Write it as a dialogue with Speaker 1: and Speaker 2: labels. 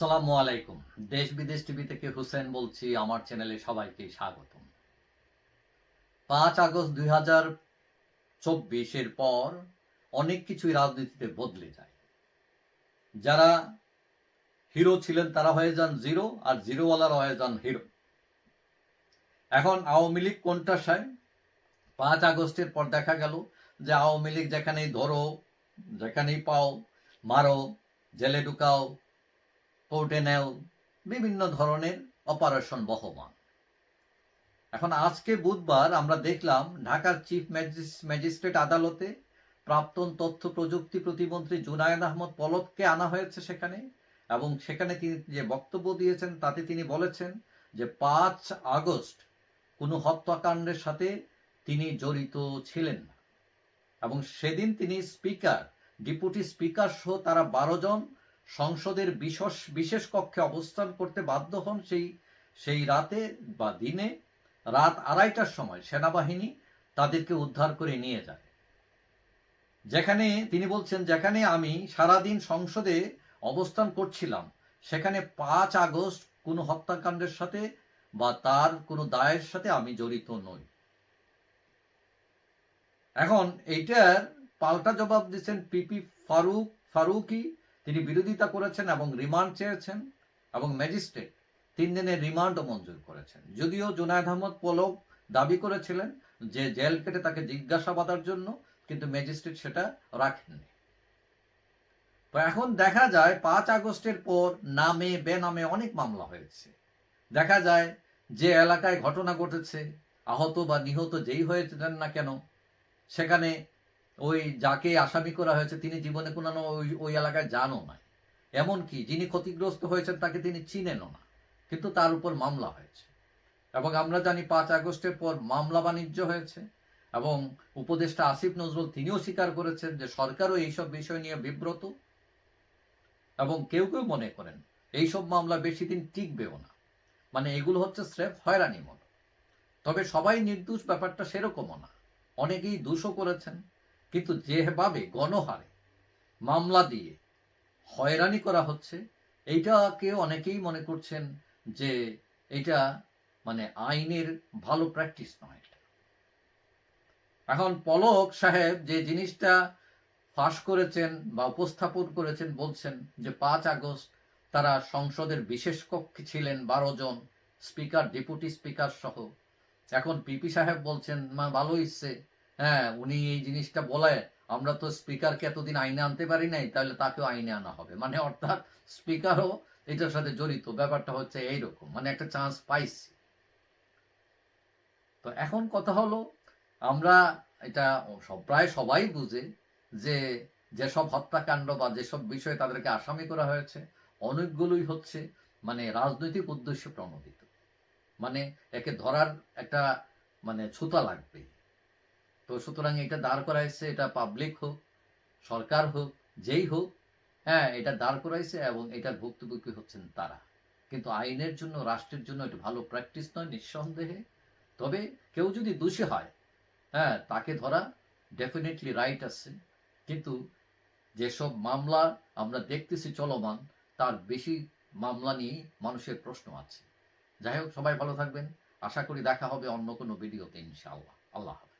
Speaker 1: আসসালামু আলাইকুম। দেশ বিদেশ টিভি থেকে হুসেন বলছি, আমার চ্যানেলে সবাইকে স্বাগতম। পাঁচ আগস্ট দুই হাজার চব্বিশের পর অনেক কিছুই রাজনীতিতে বদলে যায়। যারা হিরো ছিলেন তারা হয়ে যান জিরো, আর জিরোওয়ালারা হয়ে যান হিরো। এখন আওয়ামী লীগ কোনটা সায় পাঁচ আগস্টের পর দেখা গেল যে আওয়ামী লীগ যেখানেই ধরো, যেখানেই পাও, মারো, জেলে ঢুকাও কোর্টে নেও বিভিন্ন ধরনের অপারেশন বহমান। এখন আজকে বুধবার আমরা দেখলাম ঢাকার চিফ ম্যাজিস্ট্রেট আদালতে প্রাক্তন তথ্য প্রযুক্তি প্রতিমন্ত্রী জুনায়দ আহমদ পলককে আনা হয়েছে সেখানে এবং সেখানে তিনি যে বক্তব্য দিয়েছেন তাতে তিনি বলেছেন যে পাঁচ আগস্ট কোনো হত্যাকাণ্ডের সাথে তিনি জড়িত ছিলেন এবং সেদিন তিনি স্পিকার, ডেপুটি স্পিকার সহ তারা বারো জন সংসদের বিশেষ বিশেষ কক্ষে অবস্থান করতে বাধ্য হন সেই সেই রাতে বা দিনে রাত আড়াইটার সময় সেনাবাহিনী তাদেরকে উদ্ধার করে নিয়ে যায়। যেখানে তিনি বলছেন, যেখানে আমি সারাদিন সংসদে অবস্থান করছিলাম, সেখানে পাঁচ আগস্ট কোনো হত্যাকাণ্ডের সাথে বা তার কোনো দায়ের সাথে আমি জড়িত নই। এখন এইটার পাল্টা জবাব দিচ্ছেন পিপি ফারুক ফারুকি তিনি বিরোধিতা করেছেন এবং রিমান্ড চেয়েছেন এবং ম্যাজিস্ট্রেট তিন দিনের রিমান্ডও মঞ্জুর করেছেন। যদিও জুনায়দ আহমদ পলক দাবি করেছিলেন যে জেল কেটে তাকে জিজ্ঞাসাবাদের জন্য, কিন্তু ম্যাজিস্ট্রেট সেটা রাখেননি। এখন দেখা যায় পাঁচ আগস্টের পর নামে বেনামে অনেক মামলা হয়েছে। দেখা যায় যে এলাকায় ঘটনা ঘটেছে, আহত বা নিহত যেই হয়েছিলেন না কেন, সেখানে ওই যাকে আসামি করা হয়েছে, তিনি জীবনে কোনো ওই ওই এলাকায় জানো না এমনকি যিনি ক্ষতিগ্রস্ত হয়েছেন, তাকে তিনি চিনেনও না। কিন্তু তার উপর মামলা হয়েছে। এবং আমরা জানি পাঁচ আগস্টের পর মামলা বাণিজ্য হয়েছে। এবং উপদেষ্টা আসিফ নজরুল তিনিও স্বীকার করেছেন যে সরকারও এইসব বিষয় নিয়ে বিব্রত। এবং কেউ কেউ মনে করেন, এইসব মামলা বেশি দিন টিকবেও না। মানে এগুলো হচ্ছে স্রেফ হয়রানি মতো তবে সবাই নির্দোষ, ব্যাপারটা সেরকমও না। অনেকেই দোষও করেছেন। কিন্তু যেভাবে গণহারে মামলা দিয়ে হয়রানি করা হচ্ছে এইটাকে অনেকেই মনে করছেন যে এটা মানে আইনের ভালো প্র্যাকটিস নয় এখন পলক সাহেব যে জিনিসটা ফাঁস করেছেন বা উপস্থাপন করেছেন বলছেন যে পাঁচ আগস্ট তারা সংসদের বিশেষ কক্ষে ছিলেন বারো জন, স্পিকার, ডেপুটি স্পিকার সহ। এখন পিপি সাহেব বলছেন, মা, ভালো ইচ্ছে হ্যাঁ উনি এই জিনিসটা বলে আমরা তো স্পিকারকে এতদিন আইনে আনতে পারি নাই, তাহলে তাকেও আইনে আনা হবে। মানে অর্থাৎ স্পিকারও এটার সাথে জড়িত, ব্যাপারটা হচ্ছে এইরকম মানে একটা চান্স পাইছি। তো এখন কথা হলো, আমরা এটা সব, প্রায় সবাই বুঝে যে যেসব হত্যাকাণ্ড বা যেসব বিষয়ে তাদেরকে আসামি করা হয়েছে, অনেকগুলোই হচ্ছে মানে রাজনৈতিক উদ্দেশ্য প্রণোদিত। মানে একে ধরার একটা মানে ছুতা লাগবে তো সুতরাং এটা দাঁড় করাইছে, এটা পাবলিক হোক, সরকার হোক, যেই হোক হ্যাঁ এটা দাঁড় করাইছে এবং এটার ভুক্তভোগী হচ্ছেন তারা। কিন্তু আইনের জন্য, রাষ্ট্রের জন্য এটা ভালো প্র্যাকটিস নয় নিঃসন্দেহে। তবে কেউ যদি দোষী হয় হ্যাঁ তাকে ধরা ডেফিনেটলি রাইট আছে। কিন্তু যেসব মামলা আমরা দেখতেছি চলমান, তার বেশি মামলা নিয়ে মানুষের প্রশ্ন আছে। যাই হোক, সবাই ভালো থাকবেন। আশা করি দেখা হবে অন্য কোনো ভিডিওতে ইনশাআল্লাহ। আল্লাহ হাফেজ।